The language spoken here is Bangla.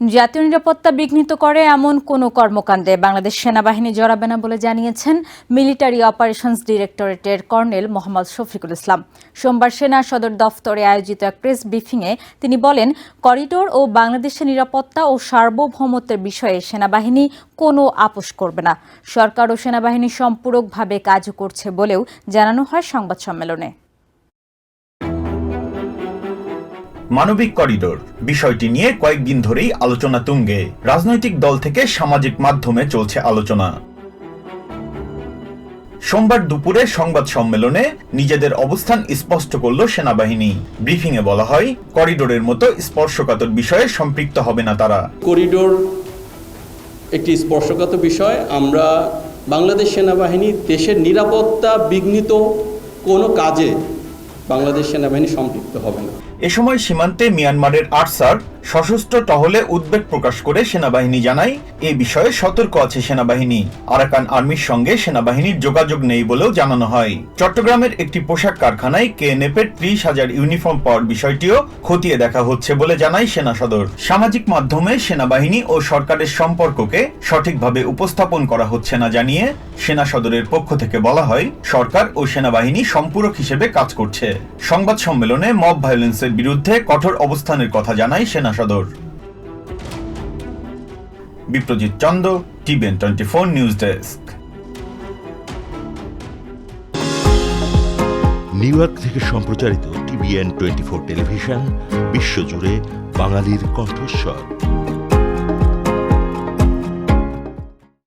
জাতীয় নিরাপত্তা বিঘ্নিত করে এমন কোনো কর্মকাণ্ডে বাংলাদেশ সেনাবাহিনী জড়াবে না বলে জানিয়েছেন মিলিটারি অপারেশনস ডিরেক্টরেটের কর্নেল মোহাম্মদ শফিকুল ইসলাম। সোমবার সেনা সদর দফতরে আয়োজিত এক প্রেস ব্রিফিংয়ে তিনি বলেন, করিডোর ও বাংলাদেশের নিরাপত্তা ও সার্বভৌমত্বের বিষয়ে সেনাবাহিনী কোনো আপোষ করবে না। সরকার ও সেনাবাহিনী সম্পূরকভাবে কাজ করছে বলেও জানানো হয় সংবাদ সম্মেলনে। মানবিক করিডোর। বিষয়টি নিয়ে কয়েকদিন ধরেই আলোচনা তুঙ্গে। রাজনৈতিক দল থেকে সামাজিক মাধ্যমে চলছে আলোচনা। সোমবার দুপুরে সংবাদ সম্মেলনে নিজেদের অবস্থান স্পষ্ট করল সেনাবাহিনী। ব্রিফিংয়ে বলা হয়, করিডোরের মতো স্পর্শকাতর বিষয়ে সম্পৃক্ত হবে না তারা। করিডোর একটি স্পর্শকাত বিষয়। আমরা বাংলাদেশ সেনাবাহিনী দেশের নিরাপত্তা বিঘ্নিত কোনো কাজে বাংলাদেশ সেনাবাহিনী সম্পৃক্ত হবে না। এ সময় সীমান্তে মিয়ানমারের আরসার সশস্ত্র টহলে উদ্বেগ প্রকাশ করে সেনাবাহিনী জানায়, এ বিষয়ে সতর্ক আছে সেনাবাহিনী। আরাকান আর্মির সঙ্গে সেনাবাহিনীর যোগাযোগ নেই বলেও জানানো হয়। চট্টগ্রামের একটি পোশাক কারখানায় কেএনএফ এর ত্রিশ হাজার ইউনিফর্ম পাওয়ার বিষয়টিও খতিয়ে দেখা হচ্ছে বলে জানায় সেনা সদর। সামাজিক মাধ্যমে সেনাবাহিনী ও সরকারের সম্পর্ককে সঠিকভাবে উপস্থাপন করা হচ্ছে না জানিয়ে সেনা সদরের পক্ষ থেকে বলা হয়, সরকার ও সেনাবাহিনী সম্পূরক হিসেবে কাজ করছে। সংবাদ সম্মেলনে মব ভায়োলেন্সের বিরুদ্ধে কঠোর অবস্থানের কথা জানায় সেনা সদর। Biprojit Chanda TVN twenty four news desk. New York থেকে সম্প্রচারিত টিভিএন টোয়েন্টি ফোর টেলিভিশন, বিশ্বজুড়ে বাঙালির কণ্ঠস্বর।